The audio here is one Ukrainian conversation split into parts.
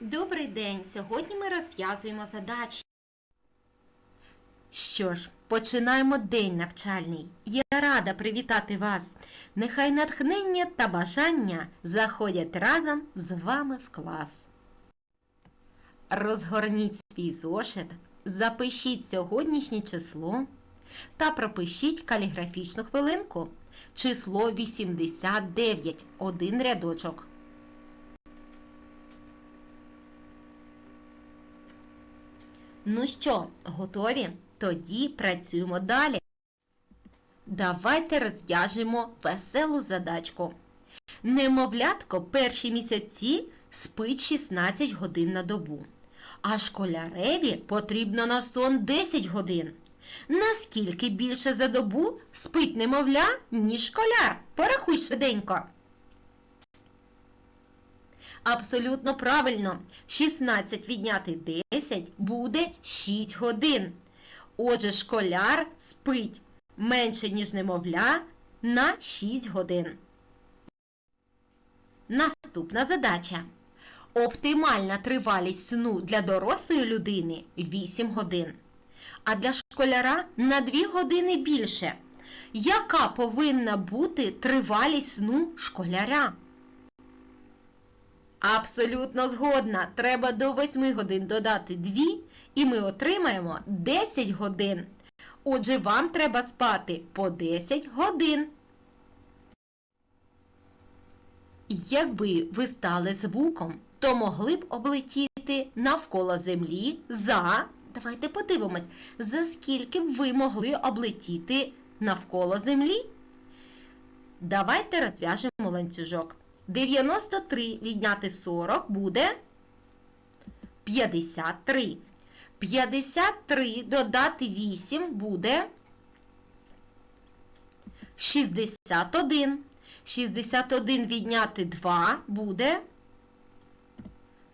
Добрий день! Сьогодні ми розв'язуємо задачі. Що ж, починаємо день навчальний. Я рада привітати вас. Нехай натхнення та бажання заходять разом з вами в клас. Розгорніть свій зошит, запишіть сьогоднішнє число та пропишіть каліграфічну хвилинку. Число 89, один рядочок. Ну що, готові? Тоді працюємо далі. Давайте розв'яжемо веселу задачку. Немовлятко перші місяці спить 16 годин на добу, а школяреві потрібно на сон 10 годин. Наскільки більше за добу спить немовля, ніж школяр? Порахуй швиденько. Абсолютно правильно. 16 відняти 10 буде 6 годин. Отже, школяр спить менше, ніж немовля, на 6 годин. Наступна задача. Оптимальна тривалість сну для дорослої людини 8 годин. А для школяра на 2 години більше. Яка повинна бути тривалість сну школяра? Абсолютно згодна. Треба до 8 годин додати 2, і ми отримаємо 10 годин. Отже, вам треба спати по 10 годин. Якби ви стали звуком, то могли б облетіти навколо землі за. Давайте подивимось, за скільки б ви могли облетіти навколо землі. Давайте розв'яжемо ланцюжок. 93 відняти 40 буде 53. 53 додати 8 буде 61. 61 відняти 2 буде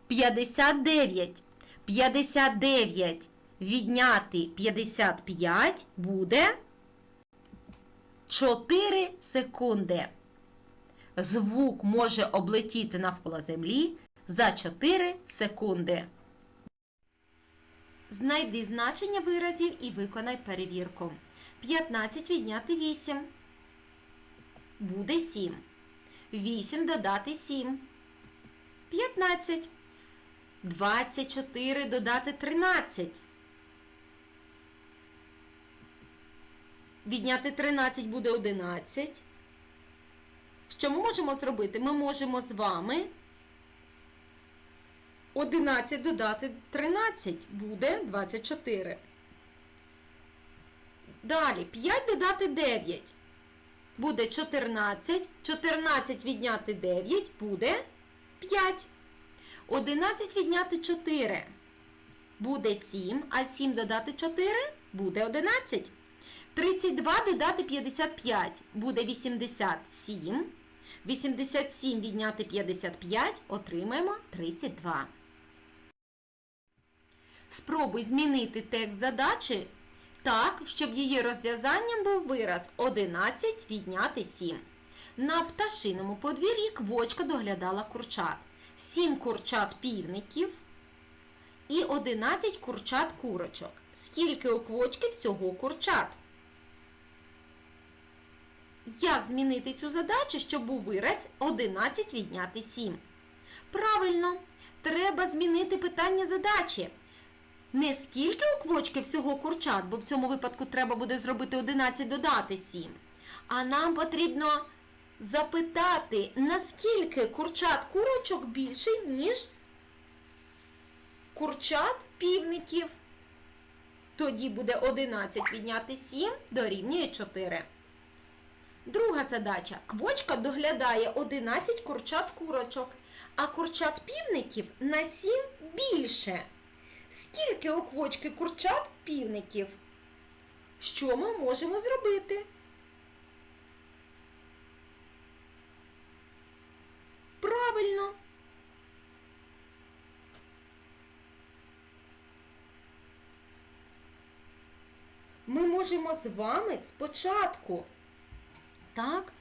59. 59 відняти 55 буде 4 секунди. Звук може облетіти навколо землі за 4 секунди. Знайди значення виразів і виконай перевірку. 15 відняти 8. Буде 7. 8 додати 7. 15. 24 додати 13. Відняти 13 буде 11. Що ми можемо зробити? Ми можемо з вами 11 додати 13 буде 24. Далі 5 додати 9 буде 14. 14 відняти 9 буде 5. 11 відняти 4 буде 7, а 7 додати 4 буде 11. 32 додати 55 буде 87. 87 відняти 55 отримаємо 32. Спробуй змінити текст задачі так, щоб її розв'язанням був вираз 11 відняти 7. На пташиному подвір'ї квочка доглядала курчат. 7 курчат півників і 11 курчат курочок. Скільки у квочки всього курчат? Як змінити цю задачу, щоб був вираз 11 відняти 7? Правильно, треба змінити питання задачі. Не скільки у квочки всього курчат, бо в цьому випадку треба буде зробити 11 додати 7. А нам потрібно запитати, наскільки курчат курочок більше, ніж курчат півників. Тоді буде 11 відняти 7 дорівнює 4. Друга задача. Квочка доглядає 11 курчат курочок, а курчат півників на 7 більше. Скільки у квочки курчат півників? Що ми можемо зробити? Правильно. Ми можемо з вами спочатку так,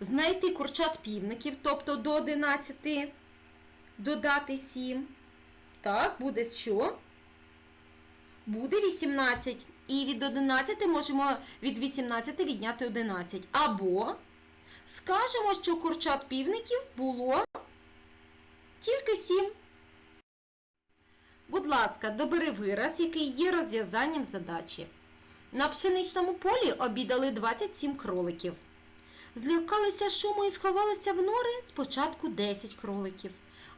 знайти курчат півників, тобто до 11 додати 7. Так, буде що? Буде 18. І від 11 можемо від 18 відняти 11. Або скажемо, що курчат півників було тільки 7. Будь ласка, добери вираз, який є розв'язанням задачі. На пшеничному полі обідали 27 кроликів. Злякалися шуму і сховалися в нори спочатку 10 кроликів,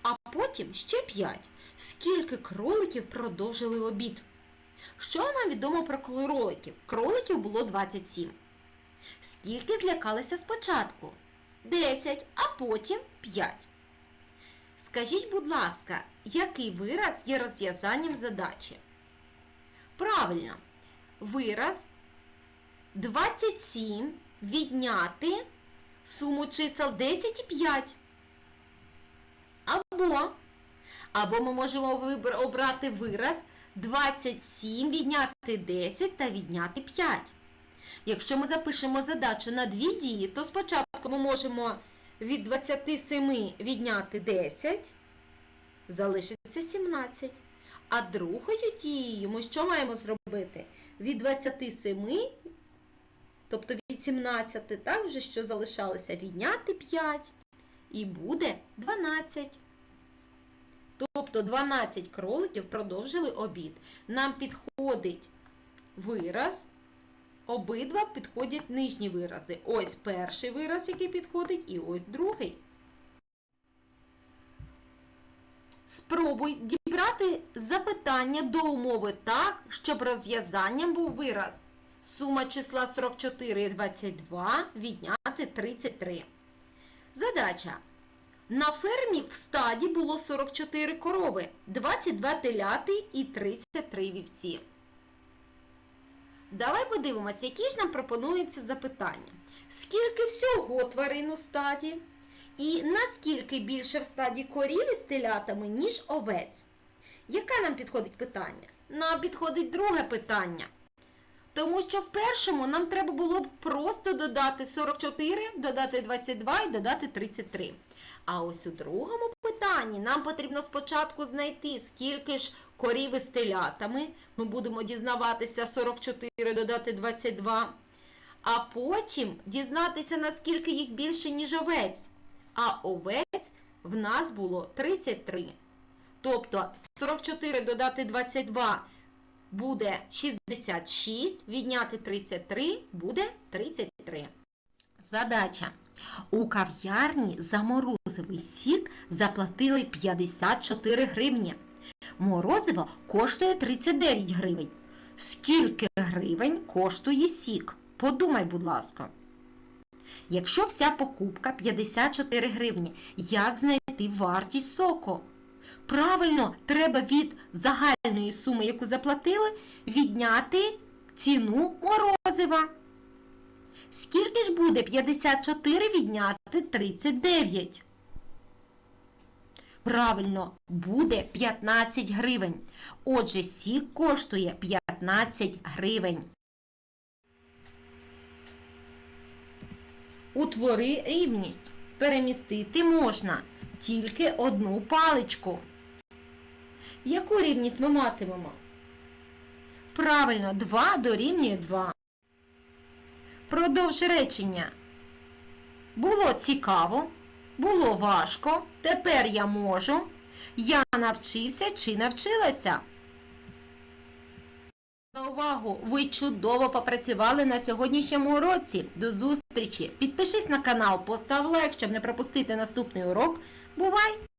а потім ще 5. Скільки кроликів продовжили обід? Що нам відомо про кроликів? Кроликів було 27. Скільки злякалися спочатку? 10, а потім 5. Скажіть, будь ласка, який вираз є розв'язанням задачі? Правильно, вираз 27 відняти суму чисел 10 і 5. Або, або ми можемо вибр- обрати вираз 27 відняти 10 та відняти 5. Якщо ми запишемо задачу на дві дії, то спочатку ми можемо від 27 відняти 10, залишиться 17. А другою дією ми що маємо зробити? Від 27, тобто від 17, так вже що залишалося, відняти 5. І буде 12. Тобто 12 кроликів продовжили обід. Нам підходить вираз. Обидва підходять нижні вирази. Ось перший вираз, який підходить, і ось другий. Спробуй дібрати запитання до умови так, щоб розв'язанням був вираз. Сума числа 44 і 22 відняти 33. Задача. На фермі в стаді було 44 корови, 22 теляти і 33 вівці. Давай подивимося, які ж нам пропонуються запитання. Скільки всього тварин у стаді? І наскільки більше в стаді корів із телятами, ніж овець? Яке нам підходить питання? Нам підходить друге питання. Тому що в першому нам треба було б просто додати 44, додати 22 і додати 33. А ось у другому питанні нам потрібно спочатку знайти, скільки ж корів із телятами. Ми будемо дізнаватися 44 додати 22. А потім дізнатися, наскільки їх більше, ніж овець. А овець в нас було 33. Тобто 44 додати 22 буде 66, відняти 33 буде 33. Задача. У кав'ярні за морозивий сік заплатили 54 гривні. Морозиво коштує 39 гривень. Скільки гривень коштує сік? Подумай, будь ласка. Якщо вся покупка 54 гривні, як знайти вартість соку? Правильно, треба від загальної суми, яку заплатили, відняти ціну морозива. Скільки ж буде 54 відняти 39? Правильно, буде 15 гривень. Отже, сік коштує 15 гривень. Утвори рівність. Перемістити можна тільки одну паличку. Яку рівність ми матимемо? Правильно, 2 дорівнює 2. Продовж речення. Було цікаво, було важко, тепер я можу. Я навчився чи навчилася. За увагу! Ви чудово попрацювали на сьогоднішньому уроці. До зустрічі! Підпишись на канал, постав лайк, щоб не пропустити наступний урок. Бувай!